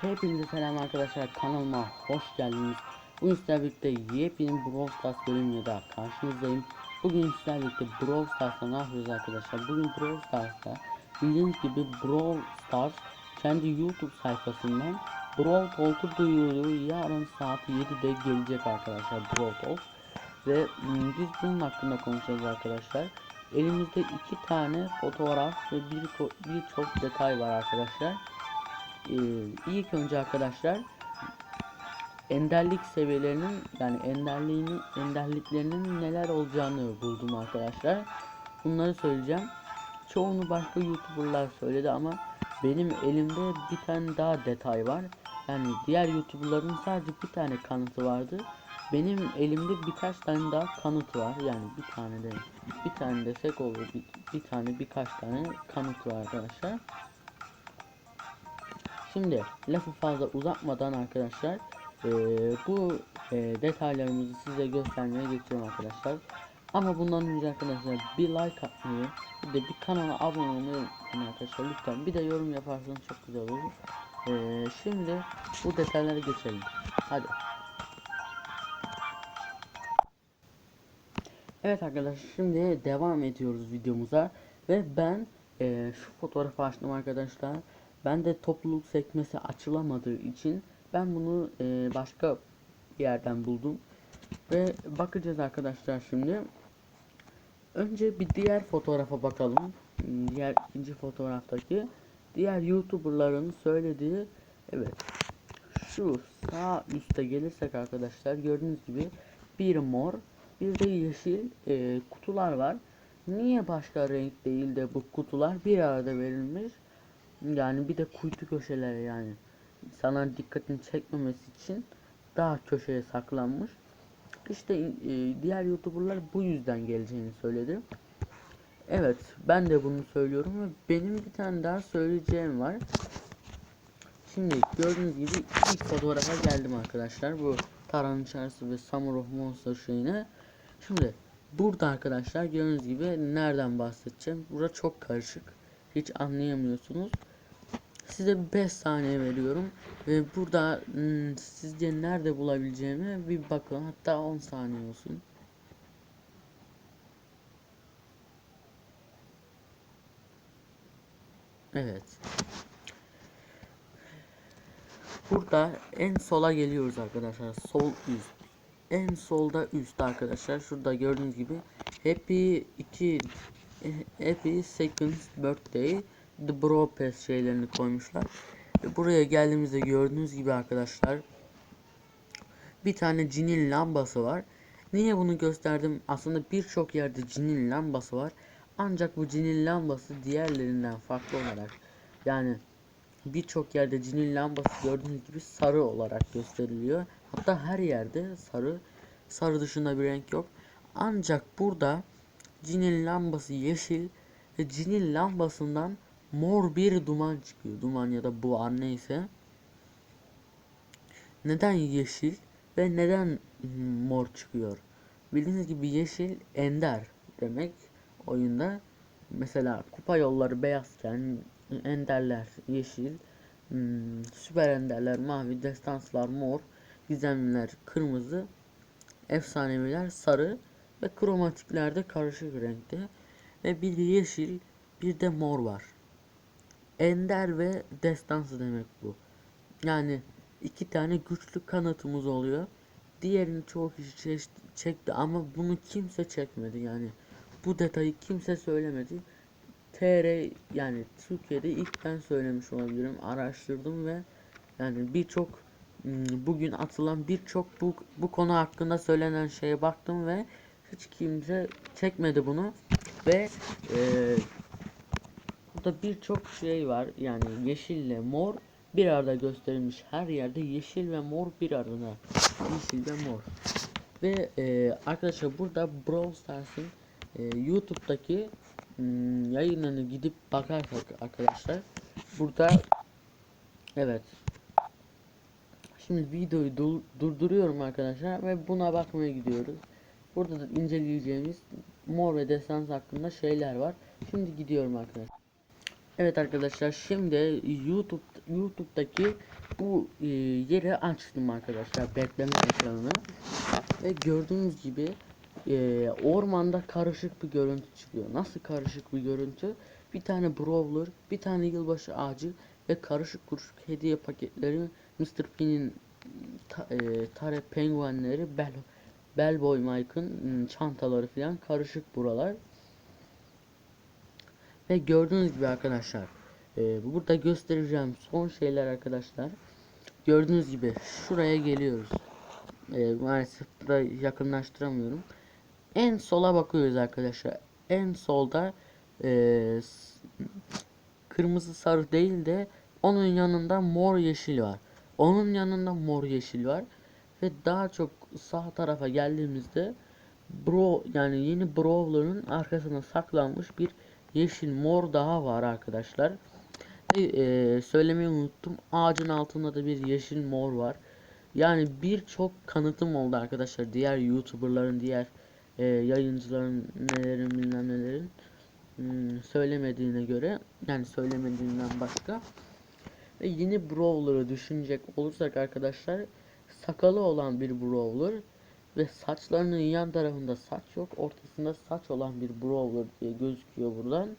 Hepinize selam arkadaşlar kanalıma hoş geldiniz. Bugün sizlerle birlikte yepyeni Brawl Stars bölümüyle daha karşınızdayım. Bugün sizlerle birlikte Brawl Stars'ta ne yapıyoruz arkadaşlar? Bugün Brawl Stars'ta bildiğiniz gibi Brawl Stars kendi YouTube sayfasından Brawl Talk'u duyuruyor. Yarın saat 7'de gelecek arkadaşlar Brawl Talk. Ve biz bunun hakkında konuşacağız arkadaşlar. Elimizde iki tane fotoğraf ve bir birçok detay var arkadaşlar. Ee, ilk önce arkadaşlar enderlik seviyelerinin yani enderliğinin enderliklerinin neler olacağını buldum arkadaşlar. Bunları söyleyeceğim. Çoğunu başka youtuberlar söyledi ama benim elimde bir tane daha detay var. Yani diğer youtuberların sadece bir tane kanıtı vardı. Benim elimde birkaç tane daha kanıt var. Yani bir tane de bir tane desek olur. Bir, bir tane birkaç tane kanıt var arkadaşlar. Şimdi lafı fazla uzatmadan arkadaşlar eee, bu eee, detaylarımızı size göstermeye geçiyorum arkadaşlar. Ama bundan önce arkadaşlar bir like atmayı bir de bir kanala abone olmayı arkadaşlar lütfen bir de yorum yaparsanız çok güzel olur. Eee, şimdi bu detaylara geçelim. Hadi. Evet arkadaşlar şimdi devam ediyoruz videomuza ve ben eee, şu fotoğrafı açtım arkadaşlar. Ben de topluluk sekmesi açılamadığı için ben bunu eee, başka bir yerden buldum ve bakacağız arkadaşlar şimdi. Önce bir diğer fotoğrafa bakalım. Diğer ikinci fotoğraftaki diğer YouTuber'ların söylediği evet şu sağ üstte gelirsek arkadaşlar gördüğünüz gibi bir mor bir de yeşil e, kutular var. Niye başka renk değil de bu kutular bir arada verilmiş? Yani bir de kuytu köşelere yani sana dikkatini çekmemesi için daha köşeye saklanmış. İşte e, diğer youtuberlar bu yüzden geleceğini söyledi. Evet ben de bunu söylüyorum ve benim bir tane daha söyleyeceğim var. Şimdi gördüğünüz gibi ilk fotoğrafa geldim arkadaşlar. Bu Taran Çarşı ve Summer of Monster şeyine. Şimdi burada arkadaşlar gördüğünüz gibi nereden bahsedeceğim? Burada çok karışık. Hiç anlayamıyorsunuz. Size 5 saniye veriyorum ve burada hmm, sizce nerede bulabileceğimi bir bakın. Hatta 10 saniye olsun. Evet. Burada en sola geliyoruz arkadaşlar. Sol üst. En solda üst arkadaşlar. Şurada gördüğünüz gibi Happy 2 Happy Second Birthday The Bro Pass şeylerini koymuşlar. Ve buraya geldiğimizde gördüğünüz gibi arkadaşlar bir tane cinin lambası var. Niye bunu gösterdim? Aslında birçok yerde cinin lambası var. Ancak bu cinin lambası diğerlerinden farklı olarak yani birçok yerde cinin lambası gördüğünüz gibi sarı olarak gösteriliyor. Hatta her yerde sarı. Sarı dışında bir renk yok. Ancak burada cinin lambası yeşil ve cinin lambasından mor bir duman çıkıyor. Duman ya da buhar neyse. Neden yeşil ve neden mor çıkıyor? Bildiğiniz gibi yeşil ender demek oyunda. Mesela kupa yolları beyazken enderler yeşil, hmm, süper enderler mavi, destanslar mor, gizemliler kırmızı, efsaneviler sarı ve kromatiklerde karışık renkte ve bir yeşil bir de mor var. Ender ve destansı demek bu. Yani iki tane güçlü kanatımız oluyor. Diğerini çoğu kişi çe- çekti ama bunu kimse çekmedi yani. Bu detayı kimse söylemedi. TR yani Türkiye'de ilk ben söylemiş olabilirim. Araştırdım ve yani birçok hmm, bugün atılan birçok bu, bu konu hakkında söylenen şeye baktım ve hiç kimse çekmedi bunu ve e, burada birçok şey var. Yani yeşille mor bir arada gösterilmiş her yerde. Yeşil ve mor bir arada. Yeşil ve mor. Ve e, arkadaşlar burada Brawl Stars'ın e, YouTube'daki hmm, yayınlarını gidip bakarsak arkadaşlar burada evet. Şimdi videoyu dur- durduruyorum arkadaşlar ve buna bakmaya gidiyoruz. Burada da inceleyeceğimiz mor ve destans hakkında şeyler var. Şimdi gidiyorum arkadaşlar Evet arkadaşlar şimdi YouTube YouTube'daki bu e, yeri açtım arkadaşlar bekleme ekranını ve gördüğünüz gibi e, ormanda karışık bir görüntü çıkıyor. Nasıl karışık bir görüntü? Bir tane brawler, bir tane yılbaşı ağacı ve karışık kuruşuk hediye paketleri Mr. P'nin ta, e, tare penguenleri Bell, Bellboy Mike'ın ım, çantaları falan karışık buralar. Ve gördüğünüz gibi arkadaşlar e, burada göstereceğim son şeyler arkadaşlar. Gördüğünüz gibi şuraya geliyoruz. E, maalesef burada yakınlaştıramıyorum. En sola bakıyoruz arkadaşlar. En solda e, kırmızı sarı değil de onun yanında mor yeşil var. Onun yanında mor yeşil var. Ve daha çok sağ tarafa geldiğimizde Bro yani yeni Brawler'ın arkasına saklanmış bir yeşil mor daha var arkadaşlar. Ve, e, söylemeyi unuttum. Ağacın altında da bir yeşil mor var. Yani birçok kanıtım oldu arkadaşlar. Diğer YouTuber'ların, diğer e, yayıncıların nelerin bilmem nelerin hmm, söylemediğine göre yani söylemediğinden başka ve yeni Brawler'ı düşünecek olursak arkadaşlar sakalı olan bir Brawler ve saçlarının yan tarafında saç yok ortasında saç olan bir Brawler diye gözüküyor buradan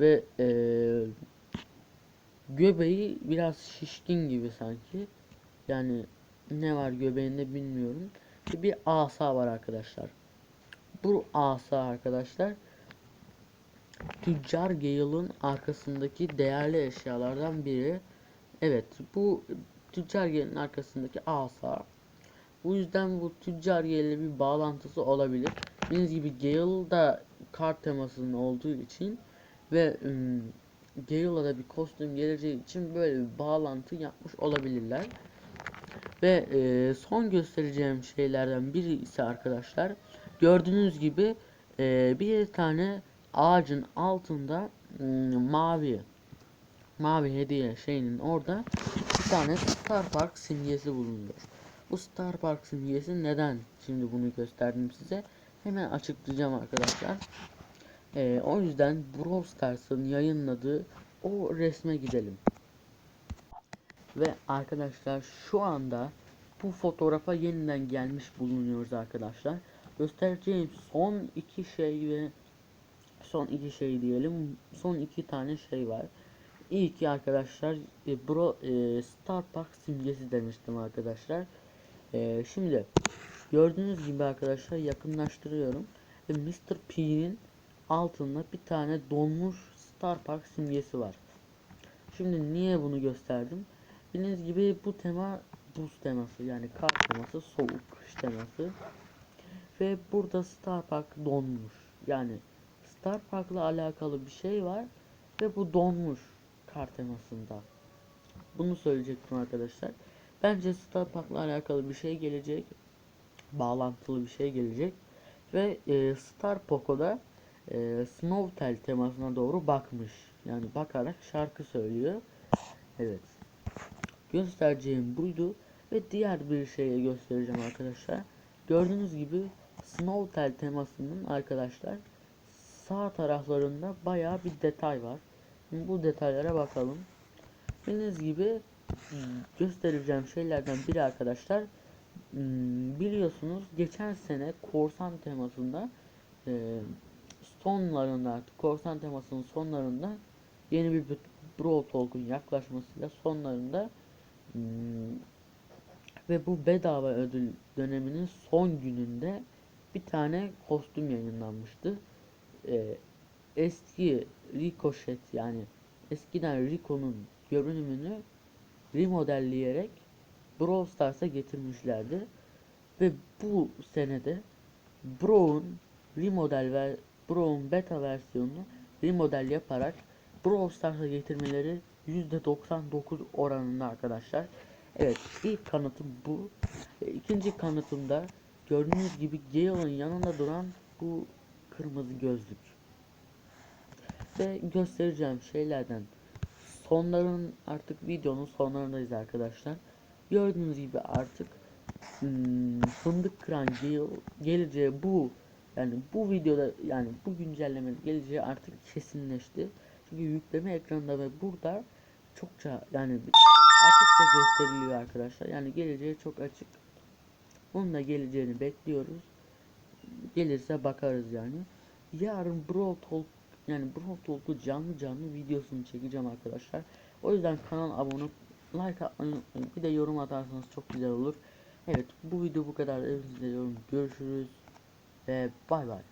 ve eee göbeği biraz şişkin gibi sanki yani ne var göbeğinde bilmiyorum bir asa var arkadaşlar bu asa arkadaşlar Tüccar Gale'ın arkasındaki değerli eşyalardan biri. Evet bu Tüccar Gale'in arkasındaki asa. Bu yüzden bu Tüccar ile bir bağlantısı olabilir. Bildiğiniz gibi Gale da kart temasının olduğu için ve ım, Gale'a da bir kostüm geleceği için böyle bir bağlantı yapmış olabilirler. Ve e, son göstereceğim şeylerden biri ise arkadaşlar gördüğünüz gibi e, bir tane ağacın altında ım, mavi mavi hediye şeyinin orada bir tane Star Park simgesi bulunuyor. Bu Star Park simgesi neden şimdi bunu gösterdim size hemen açıklayacağım arkadaşlar. E, o yüzden Brawl Stars'ın yayınladığı o resme gidelim. Ve arkadaşlar şu anda bu fotoğrafa yeniden gelmiş bulunuyoruz arkadaşlar. Göstereceğim son iki şey ve son iki şey diyelim. Son iki tane şey var. İyi ki arkadaşlar e, bro e, Star Park simgesi demiştim arkadaşlar. E, şimdi gördüğünüz gibi arkadaşlar yakınlaştırıyorum. Ve Mr. P'nin altında bir tane donmuş Star Park simgesi var. Şimdi niye bunu gösterdim? Bildiğiniz gibi bu tema buz teması yani kar teması soğuk kış teması ve burada Star Park donmuş yani Star Park'la alakalı bir şey var ve bu donmuş kar temasında bunu söyleyecektim arkadaşlar bence Star Park'la alakalı bir şey gelecek bağlantılı bir şey gelecek ve e, Star Poco'da e, Snowtel temasına doğru bakmış yani bakarak şarkı söylüyor evet göstereceğim buydu ve diğer bir şeye göstereceğim arkadaşlar. Gördüğünüz gibi Snowtel temasının arkadaşlar sağ taraflarında bayağı bir detay var. Şimdi bu detaylara bakalım. Bildiğiniz gibi göstereceğim şeylerden biri arkadaşlar hmm, biliyorsunuz geçen sene korsan temasında e, sonlarında korsan temasının sonlarında yeni bir Brawl Talk'un yaklaşmasıyla sonlarında Hmm, ve bu bedava ödül döneminin son gününde bir tane kostüm yayınlanmıştı. Ee, eski Ricochet yani eskiden Rico'nun görünümünü remodelleyerek Brawl Stars'a getirmişlerdi. Ve bu senede Brawl'un remodel ve Brawl'un beta versiyonunu remodel yaparak Brawl Stars'a getirmeleri %99 oranında arkadaşlar. Evet ilk kanıtım bu. E, İkinci kanıtımda gördüğünüz gibi Gale'ın yanında duran bu kırmızı gözlük. Ve göstereceğim şeylerden sonların artık videonun sonlarındayız arkadaşlar. Gördüğünüz gibi artık hmm, fındık kıran Gale geleceği bu yani bu videoda yani bu güncelleme geleceği artık kesinleşti. Çünkü yükleme ekranında ve burada çokça yani açıkça gösteriliyor arkadaşlar. Yani geleceği çok açık. Onun da geleceğini bekliyoruz. Gelirse bakarız yani. Yarın Brawl Talk yani Brawl Talk'u canlı canlı videosunu çekeceğim arkadaşlar. O yüzden kanala abone like atmayı unutmayın. Bir de yorum atarsanız çok güzel olur. Evet bu video bu kadar. Hepinize yorum. Görüşürüz. Ve bay bay.